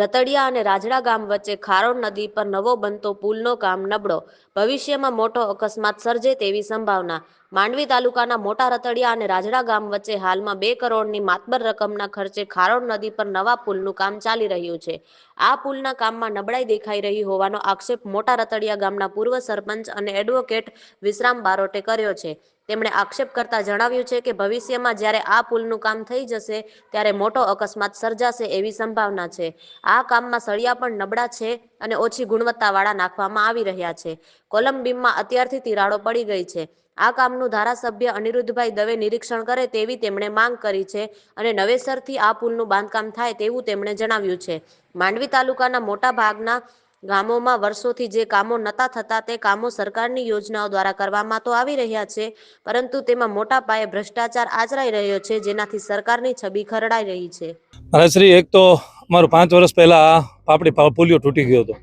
રતડિયા અને રાજડા ગામ વચ્ચે ખારોડ નદી પર નવો બનતો પુલનો કામ નબળો. ભવિષ્યમાં મોટો અકસ્માત સર્જે તેવી સંભાવના. માંડવી તાલુકાના મોટા રતડિયા અને રાજડા ગામ વચ્ચે હાલમાં બે કરોડની માતબર રકમના ખર્ચે ખારોડ નદી પર નવા પુલનું કામ ચાલી રહ્યું છે. આ પુલના કામમાં નબળાઈ દેખાઈ રહી હોવાનો આક્ષેપ મોટા રતડિયા ગામના પૂર્વ સરપંચ અને એડવોકેટ વિશ્રામ બારોટે કર્યો છે. તેમણે આક્ષેપ કરતા જણાવ્યું છે કે ભવિષ્યમાં જ્યારે આ પુલનું કામ થઈ જશે, ત્યારે મોટો અકસ્માત સર્જાશે એવી સંભાવના છે. આ કામમાં સળિયા પણ નબળા છે અને ઓછી ગુણવત્તાવાળા નાખવામાં આવી રહ્યા છે. કોલમ બીમમાં અત્યારથી તિરાડો પડી ગઈ છે. આ કામનું ધારાસભ્ય અનિરુદ્ધભાઈ દવે નિરીક્ષણ કરે તેવી તેમણે માંગ કરી છે અને નવેસરથી આ પુલનું બાંધકામ થાય તેવું તેમણે જણાવ્યું છે. માંડવી તાલુકાના મોટા ભાગના ગામોમાં વર્ષોથી જે કામો નતા થતા તે કામો સરકારની યોજનાઓ દ્વારા કરવામાં તો આવી રહ્યા છે, પરંતુ તેમાં મોટા પાયે ભ્રષ્ટાચાર આચરાઈ રહ્યો છે, જેનાથી સરકારની છબી ખરડાઈ રહી છે. મહારાજશ્રી એક તો અમારું પાંચ વર્ષ પહેલાં પાપડી પોલિયો તૂટી ગયો હતો.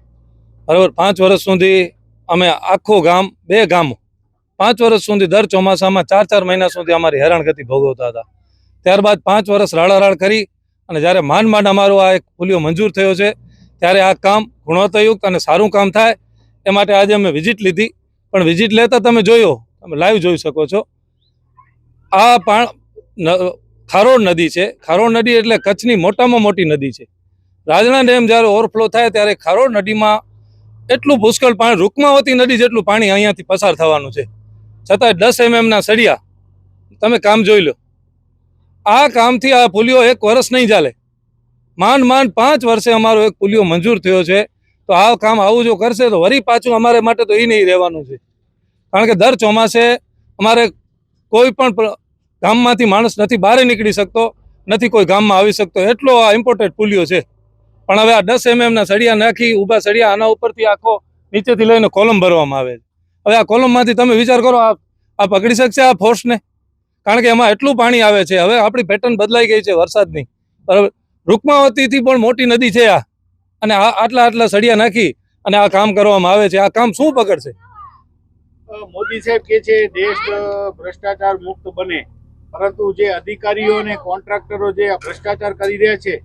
બરાબર, પાંચ વર્ષ સુધી અમે આખું ગામ, બે ગામ, પાંચ વર્ષ સુધી દર ચોમાસામાં ચાર ચાર મહિના સુધી અમારી હેરાનગતિ ભોગવતા હતા. ત્યારબાદ પાંચ વર્ષ રાડારાડ કરી અને જ્યારે માંડ માંડ અમારો આ એક પોલિયો મંજૂર થયો છે ત્યારે આ કામ ગુણવત્તાયુક્ત અને સારું કામ થાય એ માટે આજે અમે વિઝિટ લીધી. પણ વિઝિટ લેતા તમે જોયો, તમે લાઈવ જોઈ શકો છો. આ પાણ ખારોડ નદી છે. ખારોડ નદી એટલે કચ્છની મોટામાં મોટી નદી છે. રાજણા ડેમ જ્યારે ઓવરફ્લો થાય ત્યારે ખારોડ નદીમાં એટલું પુષ્કળ પાણી, રૂકમાવતી નદી જેટલું પાણી અહીંયાથી પસાર થવાનું છે. છતાંય દસ એમએમના સળિયા, તમે કામ જોઈ લો. આ કામથી આ પુલિયો એક વર્ષ નહીં ચાલે. માંડ માંડ પાંચ વર્ષે અમારો એક પુલિયો મંજૂર થયો છે. તો આ કામ આવું જો કરશે તો વરી પાછું અમારે માટે તો એ નહીં રહેવાનું છે. કારણ કે દર ચોમાસે અમારે કોઈ પણ ગામમાંથી માણસ નથી બહાર નીકળી શકતો, નથી કોઈ ગામમાં આવી શકતો. એટલો આ ઇમ્પોર્ટેન્ટ પુલિયો છે. પણ હવે આ દસ એમએમના સળિયા નાખી, ઊભા સળિયા આના ઉપરથી આખો નીચેથી લઈને કોલમ ભરવામાં આવે છે. હવે આ કોલમમાંથી તમે વિચાર કરો, આ આ પકડી શકશે આ ફોર્સને કારણ કે એમાં એટલું પાણી આવે છે. હવે આપણી પેટર્ન બદલાઈ ગઈ છે વરસાદની. બરાબર? રૂકમાવતીથી પણ મોટી નદી છે આ. અને આ આટલા આટલા સળિયા નાખી અને આ કામ કરવામાં આવે છે. આ કામ શું પકડશે? મોદી સાહેબ કે છે દેશ ભ્રષ્ટાચાર મુક્ત બને. પરંતુ જે અધિકારીઓ અને કોન્ટ્રાક્ટરો જે ભ્રષ્ટાચાર કરી રહ્યા છે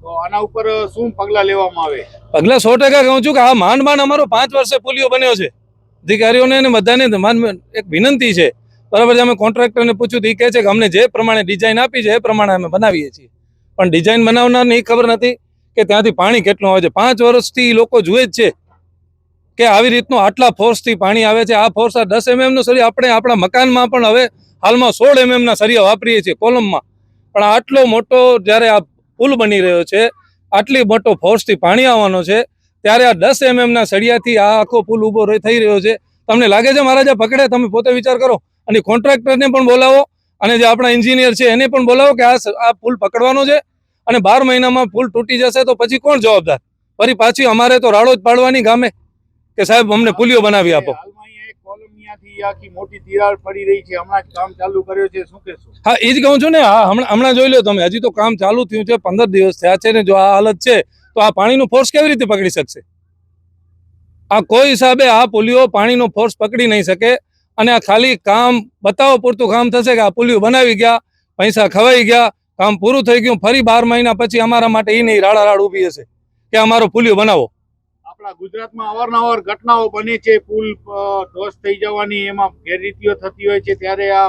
તો આના ઉપર શું પગલા લેવામાં આવે? પગલા સો ટકા કહું છું કે આ માંડ માંડ અમારો પાંચ વર્ષે પોલિયો બન્યો છે. અધિકારીઓને અને બધાને એક વિનંતી છે. બરાબર છે અમે કોન્ટ્રાક્ટરને પૂછ્યું તો એ કહે છે કે અમને જે પ્રમાણે ડિઝાઇન આપી છે એ પ્રમાણે અમે બનાવીએ છીએ. પણ ડિઝાઇન બનાવનારને એ ખબર નથી કે ત્યાંથી પાણી કેટલું આવે છે. પાંચ વર્ષથી લોકો જુએ જ છે કે આવી રીતનું આટલા ફોર્સથી પાણી આવે છે. આ ફોર્સ આ દસ એમએમનો સરિયો આપણે આપણા મકાનમાં પણ હવે હાલમાં સોળ એમએમના સરિયા વાપરીએ છીએ કોલમમાં. પણ આટલો મોટો જ્યારે આ પુલ બની રહ્યો છે, આટલી મોટો ફોર્સથી પાણી આવવાનો છે, ત્યારે આ દસ એમએમના સળિયાથી આ આખો પુલ ઊભો થઈ રહ્યો છે. તમને લાગે છે મહારાજા, પકડે, તમે પોતે વિચાર કરો અને કોન્ટ્રાક્ટરને પણ બોલાવો. અને જે આપણા એન્જિનિયર છે એને પણ બોલાવો કે આ આ પુલ પકડવાનો છે અને બાર મહિનામાં પુલ તૂટી જશે તો પછી કોણ જવાબદાર? ફરી પાછી અમારે તો રાડો જ પાડવાની ગામે કે સાહેબ અમને પુલિયો બનાવી આપો. હા એ જ કહું છું ને હા હમણાં જોઈ લો તમે હજી તો કામ ચાલુ થયું છે પંદર દિવસ થયા છે ને જો આ હાલત છે તો આ પાણીનું ફોર્સ કેવી રીતે પકડી શકશે? આ કોઈ હિસાબે આ પુલિયો પાણીનો ફોર્સ પકડી નહીં શકે અને આ ખાલી કામ બતાવો પૂરતું કામ થશે કે આ પુલિયું બનાવી ગયા પૈસા ખવાઈ ગયા કામ પૂરું થઈ ગયું ફરી બાર મહિના પછી અમારા માટે એ નહીં રાડા રાડ ઊભી હશે કે અમારો પુલિયું બનાવો. આપણા ગુજરાતમાં અવારનવાર ઘટનાઓ બને છે પુલ ધ્વસ્ત થઈ જવાની એમાં ગેરરીતિઓ થતી હોય છે ત્યારે આ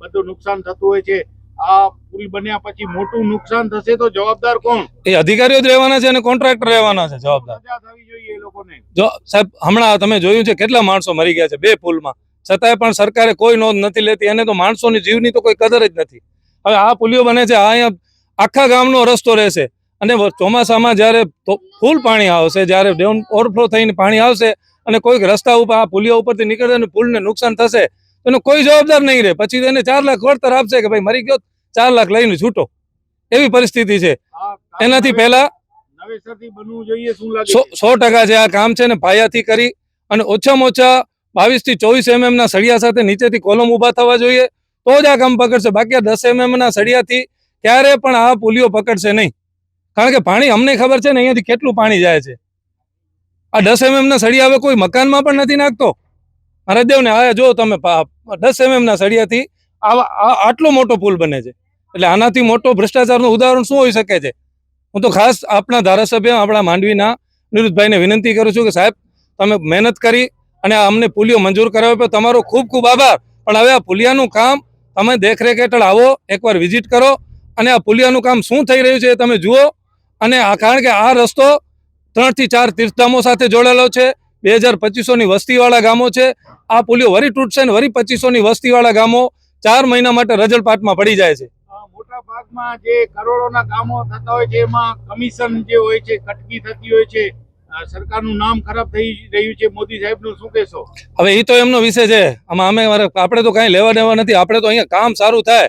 બધું નુકસાન થતું હોય છે. આ પુલ બન્યા પછી મોટું નુકસાન થશે તો જવાબદાર કોણ? એ અધિકારીઓ જ રહેવાના છે અને કોન્ટ્રાક્ટર રહેવાના છે જવાબદાર. સજા થવી જોઈએ એ લોકોને. જો સાહેબ હમણાં તમે જોયું છે કેટલા માણસો મરી ગયા છે બે પુલમાં. છતાંય પણ સરકારે કોઈ નોંધ નથી લેતી. એને તો માણસોની જીવની તો કોઈ કદર જ નથી. હવે આ પુલિયો બને છે આ અહીંયા આખા ગામનો રસ્તો રહેશે. અને ચોમાસામાં જ્યારે ફૂલ પાણી આવશે જ્યારે ડેમ ઓવરફ્લો થઈને પાણી આવશે અને કોઈક રસ્તા ઉપર આ પુલિયા ઉપરથી નીકળે અને પુલને નુકસાન થશે એનો કોઈ જવાબદાર નહીં રહે. પછી એને ચાર લાખ વળતર આપશે કે ભાઈ મરી ગયો ચાર લાખ લઈને છૂટો. એવી પરિસ્થિતિ છે. એનાથી પહેલા સો સો ટકા છે આ કામ છે ને પાયાથી કરી અને ઓછામાં ઓછા બાવીસથી ચોવીસ એમએમ ના સળિયા સાથે નીચેથી કોલમ ઊભા થવા જોઈએ. તો જ આ કામ પકડશે. બાકી દસ એમએમ ના સળિયાથી ક્યારે પણ આ પુલિયો પકડશે નહીં. કારણ કે પાણી અમને ખબર છે ને અહીંયાથી કેટલું પાણી જાય છે. આ દસ એમએમ ના સળિયા હવે કોઈ મકાનમાં પણ નથી નાખતો. મારા ને આ જો તમે દસ એમએમ ના સળિયાથી આવા આટલો મોટો પુલ બને છે. એટલે આનાથી મોટો ભ્રષ્ટાચારનું ઉદાહરણ શું હોઈ શકે છે? હું તો ખાસ આપણા ધારાસભ્ય, આપણા માંડવીના નિરુદ્ધભાઈને વિનંતી કરું છું કે સાહેબ, તમે મહેનત કરી અને અમને પુલિયો મંજૂર કરાવ્યો. પર તમારો ખૂબ ખૂબ આભાર. પણ હવે આ પુલિયાનું કામ તમે દેખરેખ હેઠળ આવો, એકવાર વિઝિટ કરો. અને આ પુલિયાનું કામ શું થઈ રહ્યું છે એ તમે જુઓ. અને આ કારણ કે આ રસ્તો ત્રણથી ચાર તીર્થધામો સાથે જોડેલો છે. બે હજાર પચીસોની વસ્તીવાળા ગામો છે. આ પુલિયો વરી તૂટશે ને વરી પચીસોની વસ્તીવાળા ગામો ચાર મહિના માટે રજળપાટમાં પડી જાય છે. મોટા ભાગમાં જે કરોડોના કામો થતા હોય છે, એમાં કમિશન જે હોય છે, કટકી થતી હોય છે સરકારનું નામ ખરાબ થઈ રહ્યું છે, મોદી સાહેબનું શું કહેશો? હવે એ તો એમનો વિષય છે. આમાં અમે આપણે તો કાંઈ લેવા દેવા નથી. આપણે તો અહીંયા કામ સારું થાય.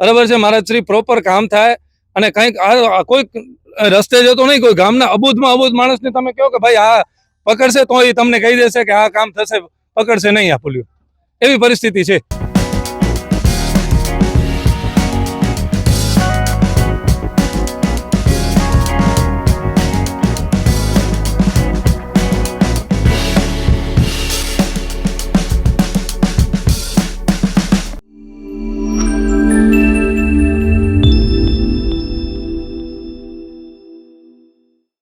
બરાબર છે? મારા શ્રી પ્રોપર કામ થાય. અને કંઈક આ- આ કોઈ રસ્તે જતો નહીં, કોઈ ગામના અબુધમાં અબુધ માણસને તમે કહો કે ભાઈ આ પકડશે તો એ તમને કહી દેશે કે આ કામ થશે, પકડશે નહીં આ પુલિયો. એવી પરિસ્થિતિ છે.